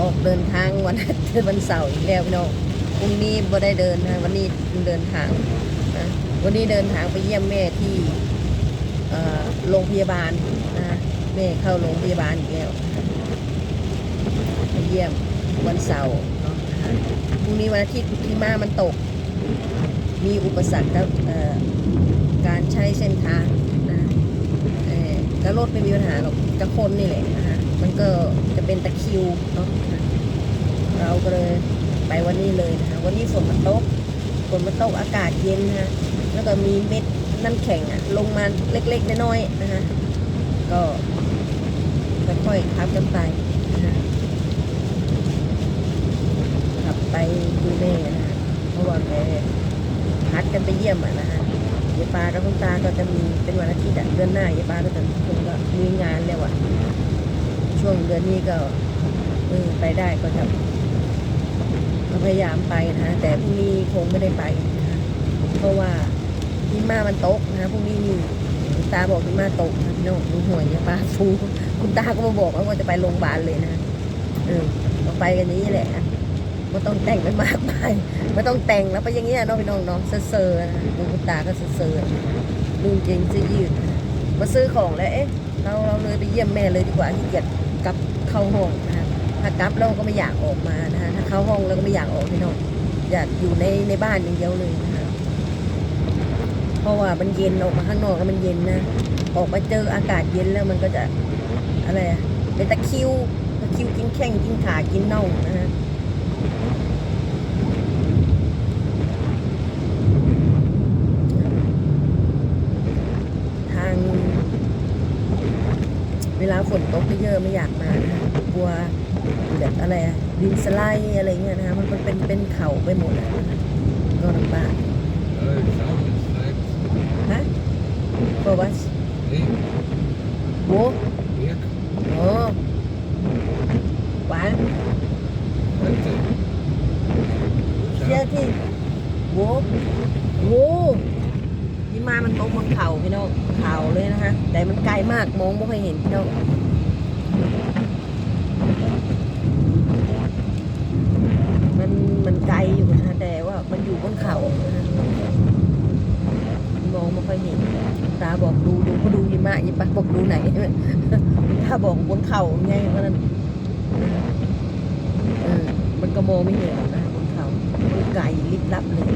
ออกเดินทางวันวันเสาร์อีกแล้วพี่น้องพรุ่งนี้บ่ได้เดินนะวันนี้เดินทางนะวันนี้เดินทางไปเยี่ยมแม่ที่โรงพยาบาลนะแม่เข้าโรงพยาบาลอีกแล้วไปเยี่ยมวันเสาร์เนาะพรุ่งนี้วันอาทิตย์ที่มามันตก มีอุปสรรคกับการใช้เส้นทางนะเอ่อก็รถไม่มีปัญหาหรอกกับคนนี่แหละนะ มันก็จะเป็นตะคิวเนาะเราก็เลยไปวันนี้เลยนะคะวันนี้ฝนมันตกฝนมันตกอากาศเย็นนะแล้วก็มีเม็ดน้ำแข็งอะลงมาเล็กๆน้อยๆนะคะก็ค่อยๆขับกันไปนะคะขับไปดูแม่นะคะเพราะว่าแกพัดกันไปเยี่ยมอะนะฮะยายปากับคุณตาก็จะมีเป็นวันอาทิตย์เดือนหน้า ยายปาก็จะคงก็มีงานแล้วอะ ช่วงเดือนนี้ก็ไปได้ก็จะพยายามไปนะแต่พรุ่งนี้คงไม่ได้ไปนะเพราะว่าหิมะมันตกนะพรุ่งนี้นี่คุณตาบอกหิมะตกนะพี่น้องดูห่วยยายปาฟูคุณตาก็มาบอกว่าจะไปโรงพยาบาลเลยนะเออก็ไปกันนี้แหละไม่ต้องแต่งไปมากมายไม่ต้องแต่งแล้วไปอย่างเงี้ยเน้องพี่น้องเนาะเซอร์นะดูคุณตาก็เซอร์ๆลุงจงซื้อยืดมาซื้อของแล้วเอ๊ะเราเราเลยไปเยี่ยมแม่เลยดีกว่าที่เกียจ กลับเข้าห้องนะถ้ากลับเราก็ไม่อยากออกมานะคะถ้าเข้าห้องเราก็ไม่อยากออกพี่น้องอยากอยู่ในในบ้านอย่างเดียวเลยนะคะเพราะว่ามันเย็นออกมาข้างนอกแล้วมันเย็นนะออกมาเจออากาศเย็นแล้วมันก็จะอะไรอะเป็นตะคิวตะคิวกินแข้งกินขากินน่องนะฮะ ทาง เวลา ฝนตกเยอะไม่อยากมานะคะกลัวแบบอะไรดินสไลด์อะไรเงี้ยนะคะมันเป็นเป็นเขาไปหมดอะก็ลำบาก Ja, det är framtidsväg. ฮะบอกว่า Ek, โว้โอ้หวานเชื่อที่โว้โว้ที่มามันตกบนเขาพี่น้องเขาเลยนะคะ แต่มันไกลมากมองไม่ค่อยเห็นพี่น้อง มันมัน ไกลอยู่นะแต่ว่ามันอยู่บนเขามองไม่ค่อยเห็นตาบอกดูดูก็ดูยิมะยิปะบอกดูไหนตาบอกบนเขาไงเพราะนั้นเออมันก็มองไม่เห็นนะบนเขาไกลลิบลับเลย